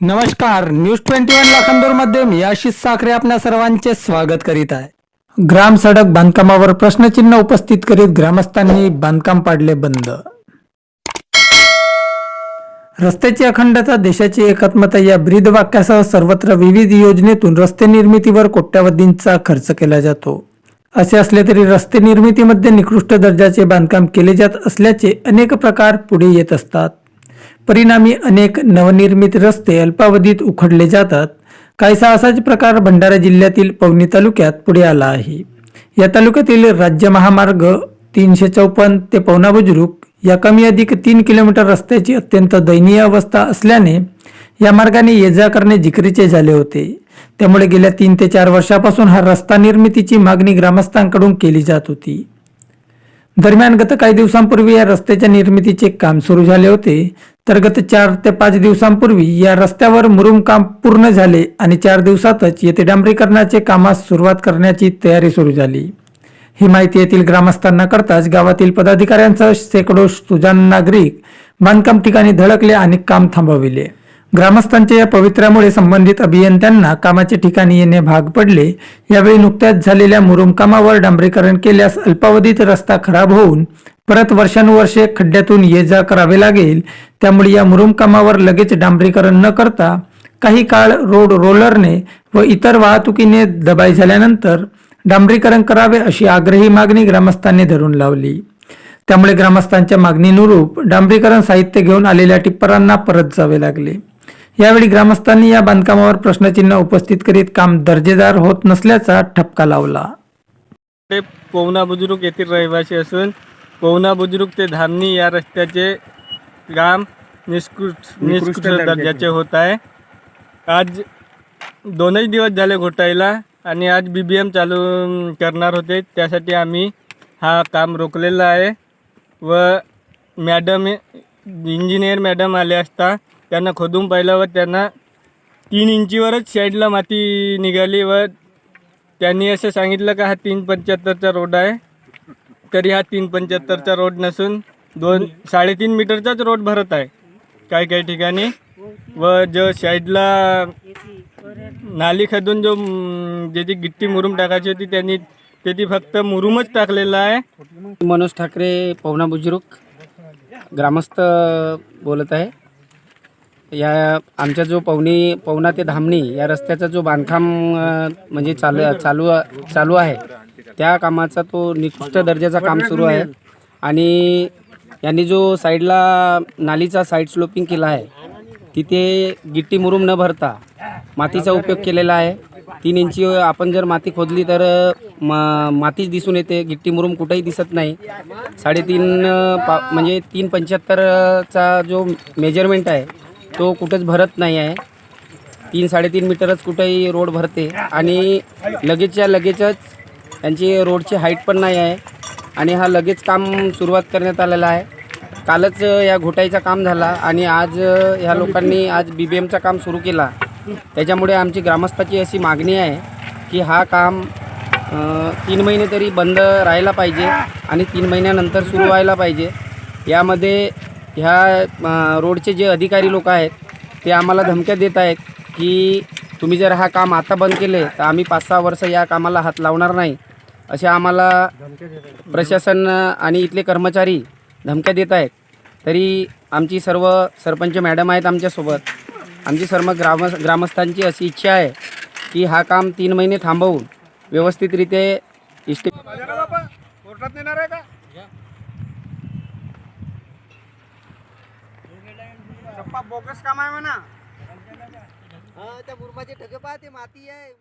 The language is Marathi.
नमस्कार न्यूज ट्वेंटी वन लाखांदूरमध्ये मी आशिष साखरे आपल्या सर्वांचे स्वागत करीत आहे. ग्राम सडक बांधकामावर प्रश्नचिन्ह उपस्थित करीत ग्रामस्थांनी बांधकाम पाडले बंद. रस्त्याची अखंडता देशाची एकात्मता या ब्रीद वाक्यासह सर्वत्र विविध योजनेतून रस्ते निर्मितीवर कोट्यावधींचा खर्च केला जातो. असे असले तरी रस्ते निर्मितीमध्ये निकृष्ट दर्जाचे बांधकाम केले जात असल्याचे अनेक प्रकार पुढे येत असतात. परिणामी अनेक नवनिर्मित रस्ते अल्पावधीत उखडले जातात. काहीसा असाच प्रकार भंडारा जिल्ह्यातील पवनी तालुक्यात पुढे आला आहे. या तालुक्यातील राज्य महामार्ग तीनशे चौपन्न ते पवना बुजुर्ग या कमी अधिक तीन किलोमीटर रस्त्याची अत्यंत दयनीय अवस्था असल्याने या मार्गाने ये जा करणे जिकरीचे झाले होते. त्यामुळे गेल्या तीन ते चार वर्षापासून हा रस्ता निर्मितीची मागणी ग्रामस्थांकडून केली जात होती. दरम्यान गत काही दिवसांपूर्वी या रस्त्याच्या निर्मितीचे काम सुरू झाले होते. तर गत चार ते पाच दिवसांपूर्वी या रस्त्यावर मुरुम काम पूर्ण झाले आणि चार दिवसातच येथे डांबरीकरणाचे कामास सुरुवात करण्याची तयारी सुरू झाली. ही माहिती येथील ग्रामस्थांना करताच गावातील पदाधिकाऱ्यांसह शेकडो सुजान नागरिक बांधकाम ठिकाणी धडकले आणि काम थांबविले. ग्रामस्थांच्या या पवित्र्यामुळे संबंधित अभियंत्यांना कामाचे ठिकाणी येणे भाग पडले. यावेळी नुकत्याच झालेल्या मुरुम कामावर डांबरीकरण केल्यास अल्पावधीत रस्ता खराब होऊन परत वर्षानुवर्षे खड्ड्यातून ये जा करावे लागेल. त्यामुळे या मुरुम कामावर लगेच डांबरीकरण न करता काही काळ रोड रोलरने व इतर वाहतुकीने दबाई झाल्यानंतर डांबरीकरण करावे अशी आग्रही मागणी ग्रामस्थांनी धरून लावली. त्यामुळे ग्रामस्थांच्या मागणीनुरूप डांबरीकरण साहित्य घेऊन आलेल्या टिप्परांना परत जावे लागले. यावेळी ग्रामस्थांनी या बांधकामावर प्रश्नचिन्ह उपस्थित करीत काम दर्जेदार होत नसल्याचा ठपका लावला. ते पवना बुजुर्ग येथील रहिवासी असून पवना बुजुर्ग ते धामणी या रस्त्याचे काम निष्कृष्ट निष्कृष्ट दर्जाचे. होत आहे. आज दोनच दिवस झाले घोटायला आणि आज बी बी एम चालू करणार होते. त्यासाठी आम्ही हा काम रोखलेला आहे व मॅडम इंजिनियर मॅडम आले असता त्यांना खोदून पाहिलं व त्यांना तीन इंचीवरच साईडला माती निघाली व त्यांनी असं सांगितलं का हा तीन पंच्याहत्तरचा रोड आहे. तरी हा तीन पंच्याहत्तरचा रोड नसून दोन साडेतीन मीटरचाच रोड भरत आहे. काही काही ठिकाणी. व जो साईडला नाली खदून जो ज्याची गिट्टी मुरूम टाकायची होती त्यांनी ते ती फक्त मुरूमच टाकलेला आहे. मनोज ठाकरे पवना बुजुर्ग. ग्रामस्थ बोलत आहे. या आमच्या जो पवनी पवना ते धामणी या रस्त्याचा जो बांधकाम म्हणजे चालू चालू चालू आहे त्या कामाचा तो निकृष्ट दर्जाचा काम सुरू आहे. आणि यांनी जो साईडला नालीचा साईड स्लोपिंग केला आहे तिथे गिट्टी मुरूम न भरता मातीचा उपयोग केलेला आहे. तीन इंची आपण जर माती खोदली तर मा मातीच दिसून येते गिट्टी मुरुम कुठेही दिसत नाही. साडेतीन पा म्हणजे तीन पंच्याहत्तरचा जो मेजरमेंट आहे तो कुठंच भरत नाही आहे. तीन साडेतीन मीटरच कुठेही रोड भरते. आणि लगेचच्या लगेचच त्यांची रोडची हाईट पण नाही आहे. आणि हा लगेच काम सुरुवात करण्यात आलेला आहे. कालच या घोटाईचा काम झाला आणि आज ह्या लोकांनी आज बी बी एमचा काम सुरू केला. त्याच्यामुळे आमची ग्रामस्थाची अशी मागणी आहे की हा काम तीन महिने तरी बंद राहायला पाहिजे आणि तीन महिन्यानंतर सुरू व्हायला पाहिजे. यामध्ये ह्या रोडचे जे अधिकारी लोक आहेत ते आम्हाला धमक्या देत आहेत की तुम्ही जर हा काम आता बंद केले तर आम्ही पाच सहा वर्ष या कामाला हात लावणार नाही. असे आम्हाला प्रशासन आणि इथले कर्मचारी धमक्या देत आहेत. तरी आमची सर्व सरपंच मॅडम आहेत आमच्यासोबत. आमची सर्व ग्राम ग्रामस्थांची अशी इच्छा आहे की हा काम तीन महिने थांबवून व्यवस्थितरित्या इष्टे बोगस काम आहे म्हणा. त्या मुरमाचे ढगे पहा ते माती आहे.